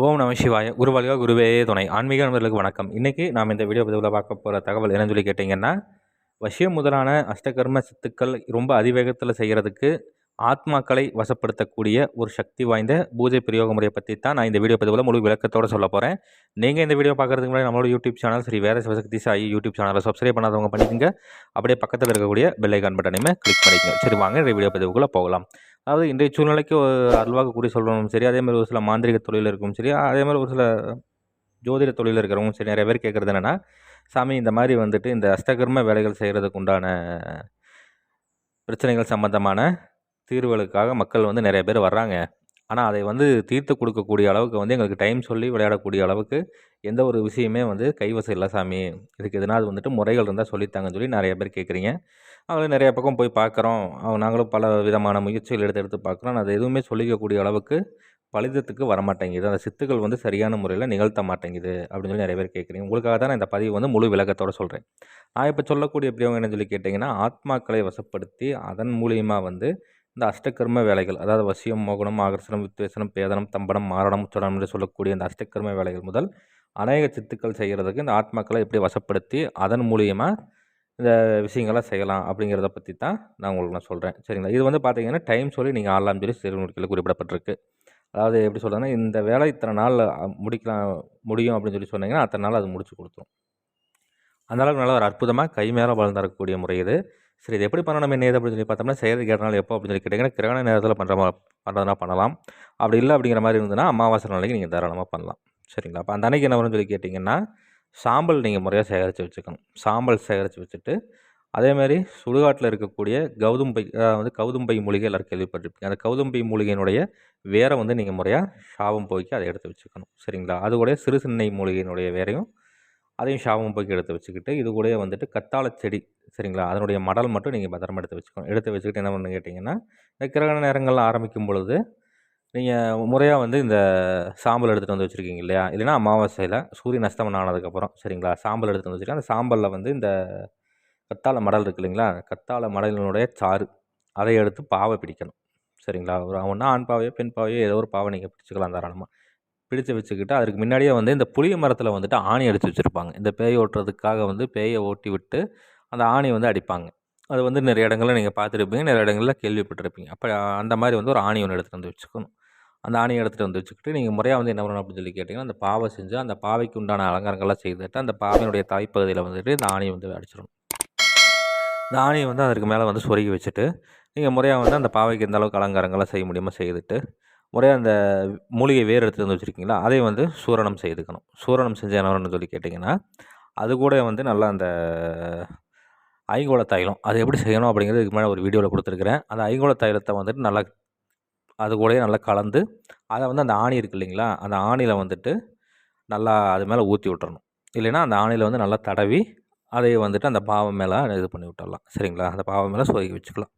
ஓம் நம சிவாய. குருவாளிகா குருவே துணை. ஆன்மீக நண்பர்களுக்கு வணக்கம். இன்றைக்கி நாம் இந்த வீடியோ பதிவில் பார்க்க போகிற தகவல் என்னன்னு சொல்லி கேட்டிங்கன்னா வசியம் முதலான அஷ்டகர்ம சித்துக்கள் ரொம்ப அதிவேகத்தில் செய்கிறதுக்கு ஆத்மாக்களை வசப்படுத்தக்கூடிய ஒரு சக்தி வாய்ந்த பூஜை பிரயோக முறையை பற்றி தான் நான் இந்த வீடியோ பதிவில் முழு விளக்கத்தோடு சொல்ல போகிறேன் நீங்கள் இந்த வீடியோ பார்க்குறதுக்கு முன்னாடி நம்மளோட YouTube channel Sri Veda Sivasakthi Sai YouTube சேனலை சப்ஸ்கிரைப் பண்ணாதவங்க பண்ணிக்கோங்க. அப்படியே பக்கத்தில் இருக்கக்கூடிய பெல்லைக்கான் பட்டனையுமே கிளிக் பண்ணிக்கோங்க. சரி வாங்க இந்த வீடியோ பதிவுக்குள்ளே போகலாம். அதாவது இன்றைய சூழ்நிலைக்கு அல்வாக்கு கூடி சொல்லணும். சரி அதேமாதிரி ஒரு சில மாந்திரிக தொழில் இருக்கும். சரி அதேமாதிரி ஒரு சில ஜோதிட தொழில் இருக்கிறவங்க சரி நிறைய பேர் கேட்குறது என்னென்னா சாமி இந்த மாதிரி வந்துட்டு இந்த அஷ்டகர்ம வேலைகள் செய்கிறதுக்கு உண்டான பிரச்சனைகள் சம்மந்தமான தீர்வுகளுக்காக மக்கள் வந்து நிறைய பேர் வர்றாங்க. ஆனால் அதை வந்து தீர்த்து கொடுக்கக்கூடிய அளவுக்கு வந்து எங்களுக்கு டைம் சொல்லி விளையாடக்கூடிய அளவுக்கு எந்த ஒரு விஷயமே வந்து கைவசம் இல்லை சாமி. இதுக்கு எதனாவது வந்துட்டு முறைகள் இருந்தால் சொல்லித்தாங்கன்னு சொல்லி நிறைய பேர் கேட்குறீங்க. அவங்களும் நிறைய பக்கம் போய் பார்க்குறோம். நாங்களும் பல விதமான முயற்சிகள் எடுத்து எடுத்து பார்க்குறோம். அது எதுவுமே சொல்லிக்கக்கூடிய அளவுக்கு பலிதத்துக்கு வரமாட்டேங்குது. அந்த சித்துக்கள் வந்து சரியான முறையில் நிகழ்த்த மாட்டேங்குது அப்படின்னு சொல்லி நிறைய பேர் கேட்குறீங்க. உங்களுக்காக தான் நான் இந்த பதிவு வந்து முழு விளக்கத்தோடு சொல்கிறேன் நான் இப்போ சொல்லக்கூடிய பிரிவங்க என்ன சொல்லி கேட்டிங்கன்னா ஆத்மாக்களை வசப்படுத்தி அதன் மூலியமாக வந்து இந்த அஷ்டகர்ம வேலைகள் அதாவது வசியம் மோகனம் ஆகர்ஷனம் வித்வேசனம் பேதனம் தம்பனம் மாரணம் உச்சடம் என்று சொல்லக்கூடிய இந்த அஷ்டகர்ம வேலைகள் முதல் அநேக சித்துக்கள் செய்கிறதுக்கு இந்த ஆத்மாக்களை எப்படி வசப்படுத்தி அதன் மூலியமாக இந்த விஷயங்களை செய்யலாம் அப்படிங்கிறத பற்றி தான் நான் உங்களுக்கு நான் சொல்கிறேன் சரிங்களா? இது வந்து பார்த்தீங்கன்னா டைம் சொல்லி நீங்கள் ஆடலாம் சொல்லி சிறுநூற்றில் குறிப்பிடப்பட்டிருக்கு. அதாவது எப்படி சொல்கிறேன்னா இந்த வேலை இத்தனை நாளில் முடிக்கலாம் முடியும் அப்படின்னு சொல்லி சொன்னீங்கன்னா அத்தனை நாள் அது முடிச்சு கொடுத்துரும். அந்த அளவுக்கு நல்ல ஒரு அற்புதமாக கை மேலே வளர்ந்துறக்கூடிய முறை இது. சரி இது எப்படி பண்ணணும்? என்ன ஏது அப்படின்னு சொல்லி பார்த்தோம்னா செய்கிறது கேட்டனால எப்போ அப்படின்னு சொல்லி கேட்டிங்கன்னா கிரகண நேரத்தில் பண்ணுற பண்ணுறதுனா பண்ணலாம். அப்படி இல்லை அப்படிங்கிற மாதிரி இருந்ததுன்னா அமாவாசை நாளைக்கு நீங்கள் தாராளமாக பண்ணலாம். சரிங்களா? அப்போ அந்த அன்னைக்கு என்ன வரும்னு சொல்லி கேட்டிங்கன்னா சாம்பல் நீங்கள் முறையாக சேகரித்து வச்சுக்கணும். சாம்பல் சேகரித்து வச்சுட்டு அதேமாதிரி சுடுகாட்டில் இருக்கக்கூடிய கௌதும்பை வந்து கௌதும்பை மூலிகை எல்லோரும் கேள்விப்பட்டிருப்பீங்க. அந்த கௌதும்பை மூலிகையினுடைய வேரை வந்து நீங்கள் முறையாக சாபம் போய்க்கு அதை எடுத்து வச்சுக்கணும். சரிங்களா? அது கூட சிறு சின்னை மூலிகையினுடைய வேரையும் அதையும் ஷாவும் போய் எடுத்து வச்சுக்கிட்டு இது கூடயே வந்துட்டு கத்தாழ செடி சரிங்களா? அதனுடைய மடல் மட்டும் நீங்கள் பத்திரமா எடுத்து வச்சுக்கணும் எடுத்து வச்சுக்கிட்டு என்ன பண்ணு கேட்டிங்கன்னா இந்த கிரகண நேரங்கள் ஆரம்பிக்கும் பொழுது நீங்கள் முறையாக வந்து இந்த சாம்பல் எடுத்துகிட்டு வந்து வச்சுருக்கீங்க இல்லையா? இல்லைனா அமாவாசையில் சூரியன் அஸ்தமனம் ஆனதுக்கப்புறம் சரிங்களா? சாம்பல் எடுத்துகிட்டு வந்து வச்சுருக்கேன் அந்த சாம்பலில் வந்து இந்த கத்தாழ மடல் இருக்கு இல்லைங்களா? கத்தாழ மடலினுடைய சாறு அதை எடுத்து பாவை பிடிக்கணும் சரிங்களா? ஒரு ஒன்றா ஆண் பாவையோ பெண் பாவையோ ஏதோ ஒரு பாவை நீங்கள் பிடிச்சிக்கலாம் தாராளமாக பிடித்து வச்சுக்கிட்டு அதுக்கு முன்னாடியே வந்து இந்த புளிய மரத்தில் வந்துட்டு ஆணி அடித்து வச்சுருப்பாங்க. இந்த பேய் ஓட்டுறதுக்காக வந்து பேயை ஓட்டி விட்டு அந்த ஆணி வந்து அடிப்பாங்க. அது வந்து நிறைய இடங்களில் நீங்கள் பார்த்துருப்பீங்க நிறைய இடங்களில் கேள்விப்பட்டிருப்பீங்க. அப்போ அந்த மாதிரி வந்து ஒரு ஆணி ஒன்று எடுத்துகிட்டு வந்து வச்சுக்கணும். அந்த ஆணியை எடுத்துகிட்டு வந்து வச்சுக்கிட்டு நீங்கள் முறையாக வந்து என்ன பண்ணணும் அப்படின்னு சொல்லி கேட்டிங்கன்னா அந்த பாவை செஞ்சு அந்த பாவைக்கு உண்டான அலங்காரங்கள்லாம் செய்துட்டு அந்த பாவையினுடைய தலைப்பகுதியில் வந்துட்டு இந்த ஆணியை வந்து அடிச்சிடணும். இந்த ஆணியை வந்து அதற்கு மேலே வந்து சொருகி வச்சுட்டு நீங்கள் முறையாக வந்து அந்த பாவைக்கு எந்த அளவுக்கு அலங்காரங்கள்லாம் செய்ய முடியுமோ செய்துட்டு முறையாக அந்த மூலிகை வேர் எடுத்துகிட்டு வந்து வச்சுருக்கீங்களா? அதை வந்து சூரணம் செய்துக்கணும். சூரணம் செஞ்ச என்ன சொல்லி கேட்டிங்கன்னா அது கூட வந்து நல்லா அந்த ஐங்கோள தைலம் அது எப்படி செய்யணும் அப்படிங்கிறது இதுக்கு மேலே ஒரு வீடியோவில் கொடுத்துருக்குறேன். அந்த ஐங்கோள தைலத்தை வந்துட்டு நல்லா அது கூடயே நல்லா கலந்து அதை வந்து அந்த ஆணி இருக்குது இல்லைங்களா? அந்த ஆணியில் வந்துட்டு நல்லா அது மேலே ஊற்றி விட்டுறணும். இல்லைன்னா அந்த ஆணியில் வந்து நல்லா தடவி அதை வந்துட்டு அந்த பாவம் மேலே இது பண்ணி விட்டுடலாம் சரிங்களா? அந்த பாவம் மேலே சொருகி வச்சுக்கலாம்.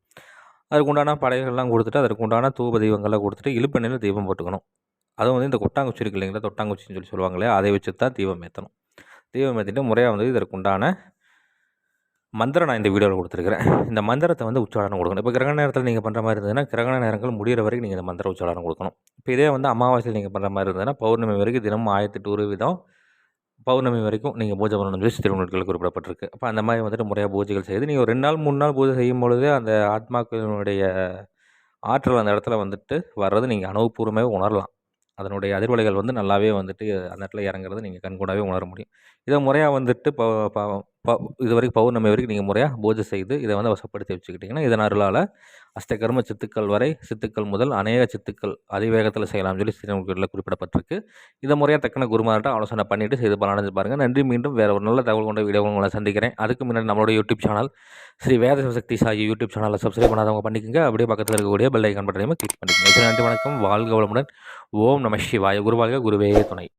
அதுக்கு உண்டான படைகள்லாம் கொடுத்துட்டு அதற்கு உண்டான தூப தெய்வங்கள்லாம் கொடுத்துட்டு இழுப்பெண்ணில் தீபம் போட்டுக்கணும். அதுவும் வந்து இந்த கொட்டாங்குச்சி இருக்கு இல்லைங்களா தொட்டாங்குச்சின்னு சொல்லி சொல்லுவாங்களே அதை வச்சு தான் தீபம் ஏற்றணும் தீபம் ஏற்றிட்டு முறையாக வந்து இதற்கு உண்டான மந்திரம் நான் இந்த வீடியோவில் கொடுத்துருக்குறேன். இந்த மந்திரத்தை வந்து உச்சாரணம் கொடுக்கணும். இப்போ கிரகண நேரத்தில் நீங்கள் பண்ணுற மாதிரி இருந்ததுன்னா கிரகண நேரங்கள் முடிகிற வரைக்கும் நீங்கள் இந்த மந்திர உச்சாரணம் கொடுக்கணும். இப்போ இதே வந்து அமாவாசையில் நீங்கள் பண்ணுற மாதிரி இருந்ததுன்னா பௌர்ணமி வரைக்கும் தினமும் ஆயிரத்தி எட்டு ஒரு விதம் பௌர்ணமி வரைக்கும் நீங்கள் பூஜை பண்ணணும் சொல்லி திருவண்ணூற்றில் குறிப்பிடப்பட்டிருக்கு. அப்போ அந்த மாதிரி வந்துட்டு முறையாக பூஜைகள் செய்து நீங்கள் ஒரு ரெண்டு நாள் மூணு நாள் பூஜை செய்யும் பொழுது அந்த ஆத்மாக்களினுடைய ஆற்றல் அந்த இடத்துல வந்துட்டு வர்றது நீங்கள் அனுபவபூர்வமாகவே உணரலாம். அதனுடைய அதிர்வலைகள் வந்து நல்லாவே வந்துட்டு அந்த இடத்துல இறங்குறது நீங்கள் கண்கூடாவே உணர முடியும். இதை முறையாக வந்துட்டு ப இது வரைக்கும் பௌர்ணமி வரைக்கும் நீங்கள் முறையாக பூஜை செய்து இதை வந்து வசப்படுத்தி வச்சுக்கிட்டிங்கன்னா இதன் அருளால் அஷ்டகர்ம சித்துக்கள் வரை சித்துக்கள் முதல் அநேக சித்துக்கள் அதிவேகத்தில் செய்யலாம்னு சொல்லி ஸ்ரீநூல்களில் குறிப்பிடப்பட்டிருக்கு. இதை முறையாக தக்கன குருமார்கிட்ட ஆலோசனை பண்ணிவிட்டு செய்து பலனடைஞ்சு பாருங்கள் நன்றி. மீண்டும் வேறு ஒரு நல்ல தகவல் கொண்ட வீடியோ உங்களை சந்திக்கிறேன். அதுக்கு முன்னாடி நம்மளோட YouTube channel Sri Veda Sakthi Sai YouTube சேனலில் சப்ஸ்கிரைப் பண்ணாதவங்க பண்ணிக்கோங்க. அப்படியே பக்கத்தில் இருக்கக்கூடிய பெல் ஐக்கான் பட்டனையும் கிளிக் பண்ணிக்கோங்க. நன்றி வணக்கம். வாழ்க வளமுடன். ஓம் நம சிவாய. குருவாக குருவே. துணை.